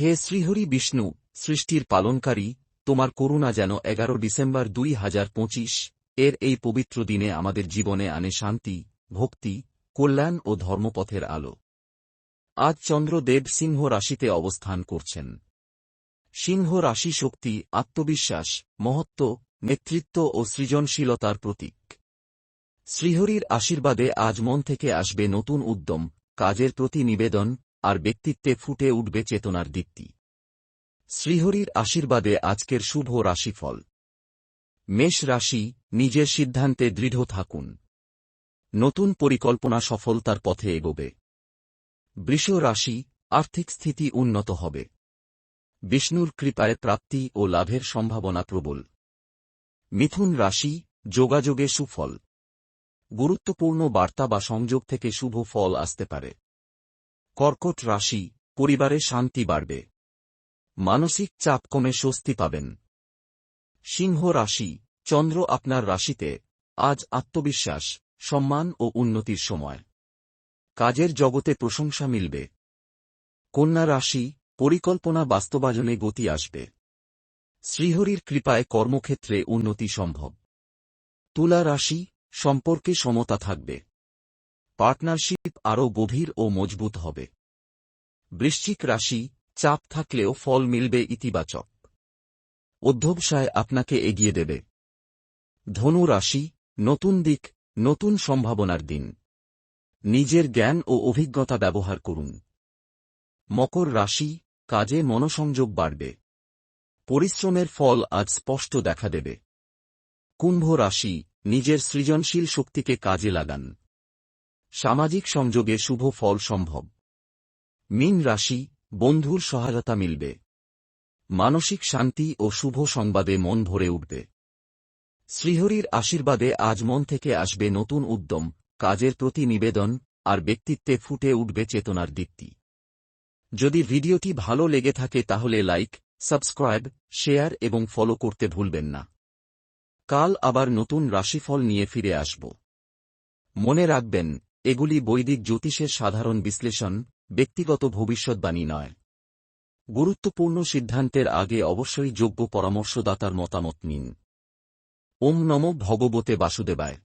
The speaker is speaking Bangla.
হে শ্রীহরি বিষ্ণু, সৃষ্টির পালনকারী, তোমার করুণা যেন এগারো ডিসেম্বর দুই হাজার পঁচিশ, এর এই পবিত্র দিনে আমাদের জীবনে আনে শান্তি, ভক্তি, কল্যাণ ও ধর্মপথের আলো। আজ চন্দ্রদেব সিংহ রাশিতে অবস্থান করছেন। সিংহ রাশি শক্তি, আত্মবিশ্বাস, মহত্ব, নেতৃত্ব ও সৃজনশীলতার প্রতীক। শ্রীহরির আশীর্বাদে আজ মন থেকে আসবে নতুন উদ্যম, কাজের প্রতি নিবেদন আর ব্যক্তিত্বে ফুটে উঠবে চেতনার দীপ্তি। শ্রীহরির আশীর্বাদে আজকের শুভ রাশিফল। মেষ রাশি, নিজের সিদ্ধান্তে দৃঢ় থাকুন। নতুন পরিকল্পনা সফলতার পথে এগোবে। বৃষ রাশি, আর্থিক স্থিতি উন্নত হবে। বিষ্ণুর কৃপায় প্রাপ্তি ও লাভের সম্ভাবনা প্রবল। মিথুন রাশি, যোগাযোগে সুফল। গুরুত্বপূর্ণ বার্তা বা সংযোগ থেকে শুভ ফল আসতে পারে। কর্কট রাশি, পরিবারে শান্তি বাড়বে। মানসিক চাপ কমে স্বস্তি পাবেন। সিংহ রাশি, চন্দ্র আপনার রাশিতে। আজ আত্মবিশ্বাস, সম্মান ও উন্নতির সময়। কাজের জগতে প্রশংসা মিলবে। কন্যা রাশি, পরিকল্পনা বাস্তবায়নে গতি আসবে। শ্রীহরির কৃপায় কর্মক্ষেত্রে উন্নতি সম্ভব। তুলা রাশি, সম্পর্কে সমতা থাকবে। পার্টনারশিপ আরও গভীর ও মজবুত হবে। বৃশ্চিক রাশি, চাপ থাকলেও ফল মিলবে ইতিবাচক। অধ্যবসায় আপনাকে এগিয়ে দেবে। ধনু রাশি, নতুন দিক, নতুন সম্ভাবনার দিন। নিজের জ্ঞান ও অভিজ্ঞতা ব্যবহার করুন। মকর রাশি, কাজে মনসংযোগ বাড়বে। পরিশ্রমের ফল আজ স্পষ্ট দেখা দেবে। কুম্ভ রাশি, নিজের সৃজনশীল শক্তিকে কাজে লাগান। সামাজিক সংযোগে শুভ ফল সম্ভব। মীন রাশি, বন্ধুর সহায়তা মিলবে। মানসিক শান্তি ও শুভ সংবাদে মন ভরে উঠবে। শ্রীহরির আশীর্বাদে আজ মন থেকে আসবে নতুন উদ্যম, কাজের প্রতি নিবেদন, আর ব্যক্তিত্বে ফুটে উঠবে চেতনার দীপ্তি। যদি ভিডিওটি ভালো লেগে থাকে তাহলে লাইক, সাবস্ক্রাইব, শেয়ার এবং ফলো করতে ভুলবেন না। কাল আবার নতুন রাশিফল নিয়ে ফিরে আসব। মনে রাখবেন এগুলি বৈদিক জ্যোতিষের সাধারণ বিশ্লেষণ, ব্যক্তিগত ভবিষ্যৎবাণী নয়। গুরুত্বপূর্ণ সিদ্ধান্তের আগে অবশ্যই যোগ্য পরামর্শদাতার মতামত নিন। ওম নম ভগবতে বাসুদেবায়।